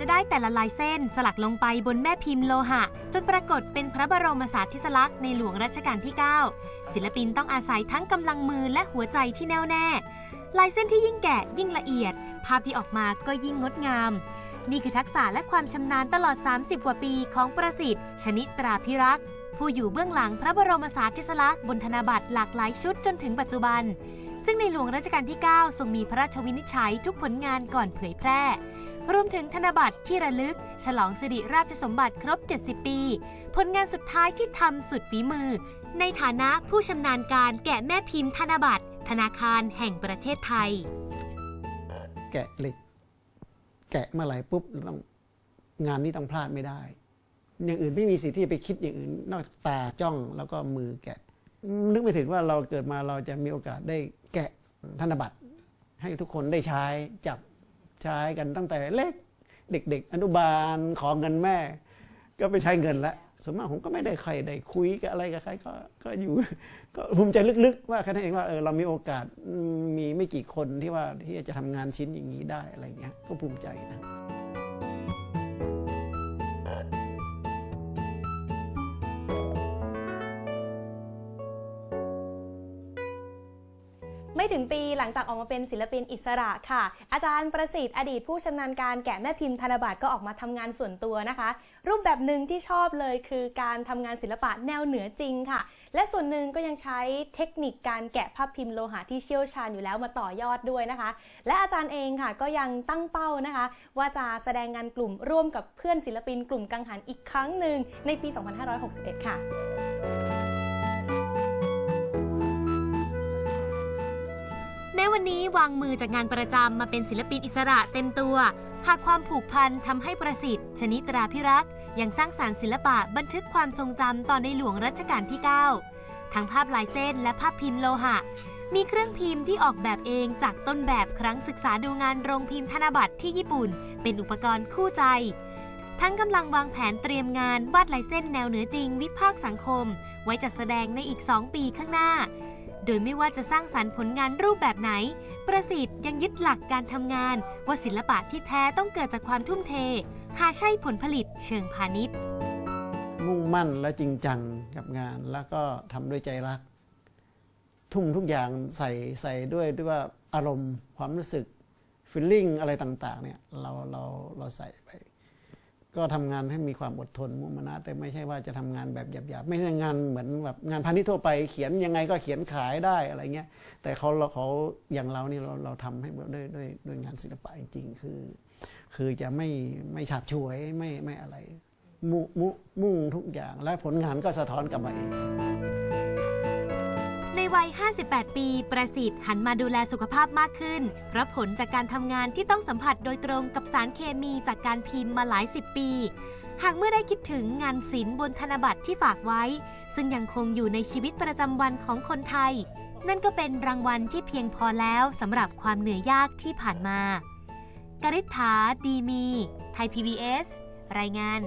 จะได้แต่ละลายเส้นสลักลงไปบนแม่พิมพ์โลหะ จนปรากฏเป็นพระบรมสาธิสลักษณ์ในหลวงรัชกาลที่ 9 ศิลปินต้องอาศัยทั้งกำลังมือและหัวใจที่แน่วแน่ ลายเส้นที่ยิ่งแกะยิ่งละเอียด ภาพที่ออกมาก็ยิ่งงดงาม นี่คือทักษะและความชำนาญตลอด 30 กว่าปีของประสิทธิ์ ชนิดตราพิรักษ์ผู้อยู่เบื้องหลังพระบรมสาธิสลักษณ์บนธนบัตรหลากหลายชุดจนถึงปัจจุบัน ซึ่งในหลวงรัชกาลที่ 9 ทรงมีพระราชวินิจฉัยทุกผลงานก่อนเผยแพร่ รวมถึงธนบัตรที่ระลึก ฉลองสิริราชสมบัติครบ 70 ปี ผลงานสุดท้ายที่ทำสุดฝีมือ ในฐานะผู้ชำนาญการแกะแม่พิมพ์ธนบัตร ธนาคารแห่งประเทศไทย แกะเหล็ก แกะเมื่อไหร่ปุ๊บต้องงานนี้ต้องพลาดไม่ได้ อย่างอื่นไม่มีสิทธิ์ที่จะไปคิดอย่างอื่น นอกจากตาจ้องแล้วก็มือแกะ นึกไม่ถึงว่าเราเกิดมาเราจะมีโอกาสได้แกะธนบัตรให้ทุกคนได้ใช้จับ ใช้กันตั้งแต่เล็กเด็ก ๆ อนุบาลขอเงินแม่ ก็ไปใช้เงินละส่วนมากผมก็ไม่ได้ใครได้คุยกับอะไรกับใครก็ก็อยู่ ก็ภูมิใจลึกๆ ว่าแค่นั้นเองว่าเออเรามีโอกาสมมีไม่กี่คนที่ว่าที่จะทำงานชิ้นอย่างนี้ได้อะไรเงี้ยก็ภูมิใจนะ ไม่ถึงปีหลังจากออกมาเป็นศิลปินอิสระค่ะ อาจารย์ประสิทธิ์อดีตผู้ชำนาญการแกะแม่พิมพ์ธนบัตรก็ออกมาทำงานส่วนตัวนะคะ รูปแบบหนึ่งที่ชอบเลยคือการทำงานศิลปะแนวเหนือจริงค่ะ และส่วนหนึ่งก็ยังใช้เทคนิคการแกะภาพพิมพ์โลหะที่เชี่ยวชาญอยู่แล้วมาต่อยอดด้วยนะคะ และอาจารย์เองค่ะก็ยังตั้งเป้านะคะ ว่าจะแสดงงานกลุ่มร่วมกับเพื่อนศิลปินกลุ่มกังหันอีกครั้งหนึ่งในปี 2561 ค่ะ แม้วันนี้วางมือจากงานประจำมาเป็นศิลปินอิสระเต็มตัว หากความผูกพันทำให้ประสิทธิ์ ชนิตราพิรักษ์ยังสร้างสารรค์ศิลปะบันทึกความทรงจำต่อในหลวงรัชกาลที่ 9 ทั้งภาพลายเส้นและภาพพิมพ์โลหะ มีเครื่องพิมพ์ที่ออกแบบเองจากต้นแบบครั้งศึกษาดูงานโรงพิมพ์ธนบัตรที่ญี่ปุ่น เป็นอุปกรณ์คู่ใจ ทั้งกำลังวางแผนเตรียมงานวาดลายเส้นแนวเหนือจริง วิพากษ์สังคม ไว้จัดแสดงในอีก 2 ปีข้างหน้า โดยไม่ว่าจะสร้างสรรค์ผลงานรูปแบบไหน ประสิทธิ์ยังยึดหลักการทำงาน ว่าศิลปะที่แท้ต้องเกิดจากความทุ่มเท หาใช่ผลผลิตเชิงพาณิชย์ มุ่งมั่นและจริงจังกับงาน แล้วก็ทำด้วยใจรัก ทุ่มทุกอย่างใส่ใส่ด้วยด้วยว่าอารมณ์ความรู้สึกฟีลลิ่งอะไรต่างๆเนี่ยเราเราเราใส่ไป ก็ทำงานให้มีความอดทนมุ่งมั่นะแต่ไม่ใช่ว่าจะทำงานแบบหยาบๆไม่ใช่งานเหมือนแบบงานพาณิชย์ทั่วไปเขียนยังไงก็เขียนขายได้อะไรเงี้ยแต่เขาเราเขาอย่างเรานี่เราเราทำให้ด้วยด้วยด้วยงานศิลปะจริงๆคือ คือจะไม่ไม่ฉาบฉวยไม่ไม่อะไรมุมุมุ่งทุกอย่างและผลงานก็สะท้อนกลับมาเอง ในวัย 58 ปี ประสิทธิ์หันมาดูแลสุขภาพมากขึ้น เพราะผลจากการทำงานที่ต้องสัมผัสโดยตรงกับสารเคมีจากการพิมพ์มาหลายสิบปี หากเมื่อได้คิดถึงงานศิลป์บนธนบัตรที่ฝากไว้ ซึ่งยังคงอยู่ในชีวิตประจำวันของคนไทย นั่นก็เป็นรางวัลที่เพียงพอแล้วสำหรับความเหนื่อยยากที่ผ่านมา กริษฐาดีมี ไทย PBS รายงาน